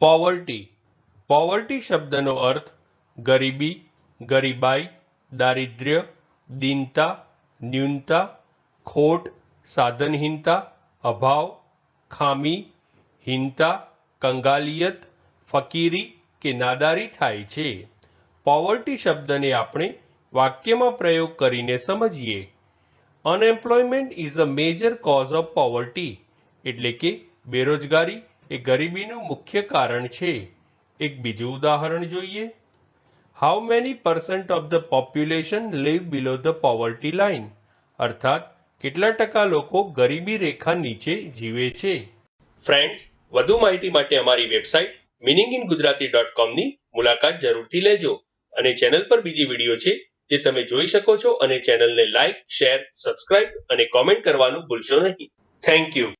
Poverty poverty શબ્દનો અર્થ ગરીબી, ગરીબાઈ, દારિદ્ર્ય, દીનતા, ન્યૂનતા, ખોટ, સાધનહીનતા, અભાવ, ખામી, હીનતા, કંગાલિયત, ફકીરી કે નાદારી થાય છે. પોવર્ટી શબ્દને આપણે વાક્યમાં પ્રયોગ કરીને સમજીએ. Unemployment is a major cause of poverty એટલે કે બેરોજગારી એ ગરીબીનું મુખ્ય કારણ છે. એક બીજું ઉદાહરણ જોઈએ. How many percent of the population live below the poverty line અર્થાત, કેટલા ટકા લોકો ગરીબી રેખા નીચે જીવે છે? ફ્રેન્ડ્સ વધુ માહિતી માટે અમારી website meaning in Gujarati dot કોમની મુલાકાત જરૂરથી લેજો. અને ચેનલ પર બીજી વીડિયો છે, જે તમે જોઈ શકો છો. અને ચેનલને લાઇક શેર સબસ્ક્રાઇબ અને કોમેન્ટ કરવાનું ભૂલશો નહીં. Thank you